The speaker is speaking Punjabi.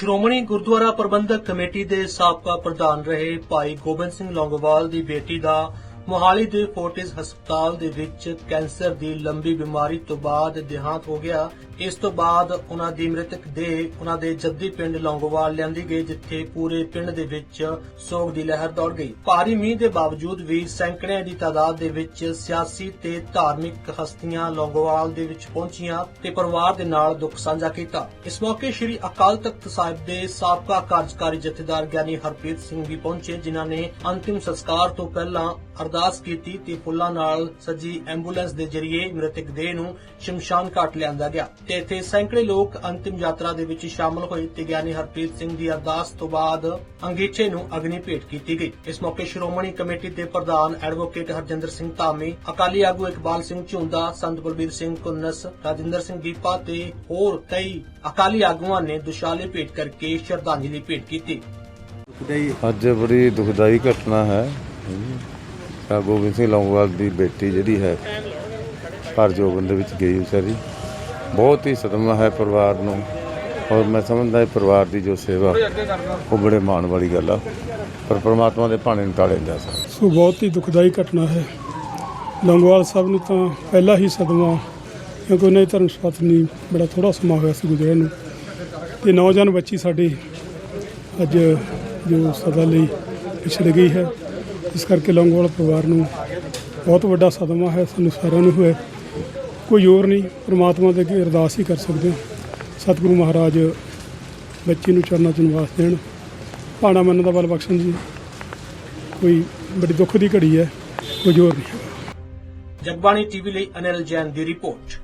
ਸ਼੍ਰੋਮਣੀ ਗੁਰਦੁਆਰਾ ਪ੍ਰਬੰਧਕ ਕਮੇਟੀ ਦੇ ਸਾਬਕਾ ਪ੍ਰਧਾਨ ਰਹੇ ਭਾਈ ਗੋਬਿੰਦ ਸਿੰਘ ਲੌਂਗੋਵਾਲ ਦੀ ਬੇਟੀ ਦਾ ਮੋਹਾਲੀ ਦੇ ਫੋਰਟਿਸ ਹਸਪਤਾਲ ਦੇ ਵਿੱਚ ਕੈਂਸਰ ਦੀ ਲੰਬੀ ਬਿਮਾਰੀ ਤੋਂ ਬਾਅਦ ਦੇਹਾਂਤ ਹੋ ਗਿਆ। ਇਸ ਤੋਂ ਬਾਅਦ ਉਹਨਾਂ ਦੀ ਮ੍ਰਿਤਕ ਦੇਹ ਉਹਨਾਂ ਦੇ ਜੱਦੀ ਪਿੰਡ ਲੌਂਗੋਵਾਲ ਲਿਆਂਦੀ ਗਈ, ਜਿੱਥੇ ਪੂਰੇ ਪਿੰਡ ਦੇ ਵਿੱਚ ਸੋਗ ਦੀ ਲਹਿਰ ਦੌੜ ਗਈ। ਭਾਰੀ ਮੀਂਹ ਦੇ ਬਾਵਜੂਦ ਵੀ ਸੈਂਕੜਿਆਂ ਦੀ ਤਾਦਾਦ ਦੇ ਵਿੱਚ ਸਿਆਸੀ ਤੇ ਧਾਰਮਿਕ ਹਸਤੀਆਂ ਲੌਂਗੋਵਾਲ ਦੇ ਵਿੱਚ ਪਹੁੰਚੀਆਂ ਤੇ ਪਰਿਵਾਰ ਦੇ ਨਾਲ ਦੁੱਖ ਸਾਂਝਾ ਕੀਤਾ। ਇਸ ਮੌਕੇ ਸ੍ਰੀ ਅਕਾਲ ਤਖਤ ਸਾਹਿਬ ਦੇ ਸਾਬਕਾ ਕਾਰਜਕਾਰੀ ਜਥੇਦਾਰ ਗਿਆਨੀ ਹਰਪ੍ਰੀਤ ਸਿੰਘ ਵੀ ਪਹੁੰਚੇ, ਜਿਨ੍ਹਾਂ ਨੇ ਅੰਤਿਮ ਸੰਸਕਾਰ ਤੋਂ ਪਹਿਲਾਂ ਅਰਦਾਸ ਕੀਤੀ ਤੇ ਫੁੱਲਾਂ ਨਾਲ ਸਜੀ ਐਂਬੂਲੈਂਸ ਦੇ ਜ਼ਰੀਏ ਮ੍ਰਿਤਕ ਦੇਹ ਨੂੰ ਸ਼ਮਸ਼ਾਨ ਘਾਟ ਲਿਆਂਦਾ ਗਿਆ ਤੇ ਇੱਥੇ ਸੈਂਕੜੇ ਲੋਕ ਅੰਤਿਮ ਯਾਤਰਾ ਦੇ ਵਿੱਚ ਸ਼ਾਮਲ ਹੋਏ ਤੇ ਗਿਆਨੀ ਹਰਪ੍ਰੀਤ ਸਿੰਘ ਦੀ ਅਰਦਾਸ ਤੋਂ ਬਾਅਦ ਅੰਗੀਠੇ ਨੂੰ ਅਗਨੀ ਭੇਟ ਕੀਤੀ ਗਈ। ਇਸ ਮੌਕੇ ਸ਼੍ਰੋਮਣੀ ਕਮੇਟੀ ਦੇ ਪ੍ਰਧਾਨ ਐਡਵੋਕੇਟ ਹਰਜਿੰਦਰ ਸਿੰਘ ਧਾਮੀ ਅਕਾਲੀ ਆਗੂ ਇਕਬਾਲ ਸਿੰਘ ਝੁੰਦਾ ਸੰਤ ਬਲਬੀਰ ਸਿੰਘ ਕੁੰਨਸ ਰਾਜਿੰਦਰ ਸਿੰਘ ਦੀਪਾ ਤੇ ਹੋਰ ਕਈ ਅਕਾਲੀ ਆਗੂਆਂ ਨੇ ਦੁਸ਼ਾਲੇ ਭੇਟ ਕਰਕੇ ਸ਼ਰਧਾਂਜਲੀ ਭੇਟ ਕੀਤੀ। ਅੱਜ ਬੜੀ ਦੁਖਦਾਈ ਘਟਨਾ ਹੈ। ਤਾਂ ਗੋਬਿੰਦ ਸਿੰਘ ਲੌਂਗੋਵਾਲ ਦੀ ਬੇਟੀ ਜਿਹੜੀ ਹੈ ਘਰ ਜੋਬਨ ਦੇ ਵਿੱਚ ਗਈ ਵਿਚਾਰੀ ਬਹੁਤ ਹੀ ਸਦਮਾ ਹੈ ਪਰਿਵਾਰ ਨੂੰ। ਔਰ ਮੈਂ ਸਮਝਦਾ ਇਹ ਪਰਿਵਾਰ ਦੀ ਜੋ ਸੇਵਾ, ਉਹ ਬੜੇ ਮਾਣ ਵਾਲੀ ਗੱਲ ਆ। ਪਰ ਪ੍ਰਮਾਤਮਾ ਦੇ ਭਾਣੇ ਨੂੰ ਟਾਲੇ ਜਾ ਸਕਦਾ ਸੋ ਬਹੁਤ ਹੀ ਦੁਖਦਾਈ ਘਟਨਾ ਹੈ। ਲੰਗੋਵਾਲ ਸਾਹਿਬ ਨੂੰ ਤਾਂ ਪਹਿਲਾ ਹੀ ਸਦਮਾ, ਕਿਉਂਕਿ ਉਹਨਾਂ ਧਰਮ ਪਤਨੀ ਬੜਾ ਥੋੜਾ ਸਮਾਂ ਹੋਇਆ ਸੀ ਗੁਜ਼ਰੇ ਨੂੰ। ਤੇ ਨੌਜਵਾਨ ਬੱਚੀ ਸਾਡੀ ਅੱਜ ਜੋ ਸਦਾ ਲਈ ਪਿਛੜ ਗਈ ਹੈ। ਇਸ ਕਰਕੇ ਲੰਗੋਵਾਲ ਪਰਿਵਾਰ ਨੂੰ ਬਹੁਤ ਵੱਡਾ ਸਦਮਾ ਹੈ, ਸਾਨੂੰ ਸਾਰਿਆਂ ਨੂੰ ਹੋਇਆ। ਕੋਈ ਹੋਰ ਨਹੀਂ, ਪ੍ਰਮਾਤਮਾ ਦੇ ਅੱਗੇ ਅਰਦਾਸ ਹੀ ਕਰ ਸਕਦੇ ਹਾਂ। ਸਤਿਗੁਰੂ ਮਹਾਰਾਜ ਬੱਚੀ ਨੂੰ ਚਰਨਾਂ 'ਚ ਨਿਵਾਸ ਦੇਣ। ਭਾਣਾ ਮੰਨਣ ਦਾ ਬਲ ਬਖਸ਼ਣ ਜੀ। ਕੋਈ ਬੜੀ ਦੁੱਖ ਦੀ ਘੜੀ ਹੈ, ਕੋਈ ਹੋਰ ਨਹੀਂ। ਜਗਬਾਣੀ ਟੀਵੀ ਲਈ ਅਨਿਲ ਜੈਨ ਦੀ ਰਿਪੋਰਟ।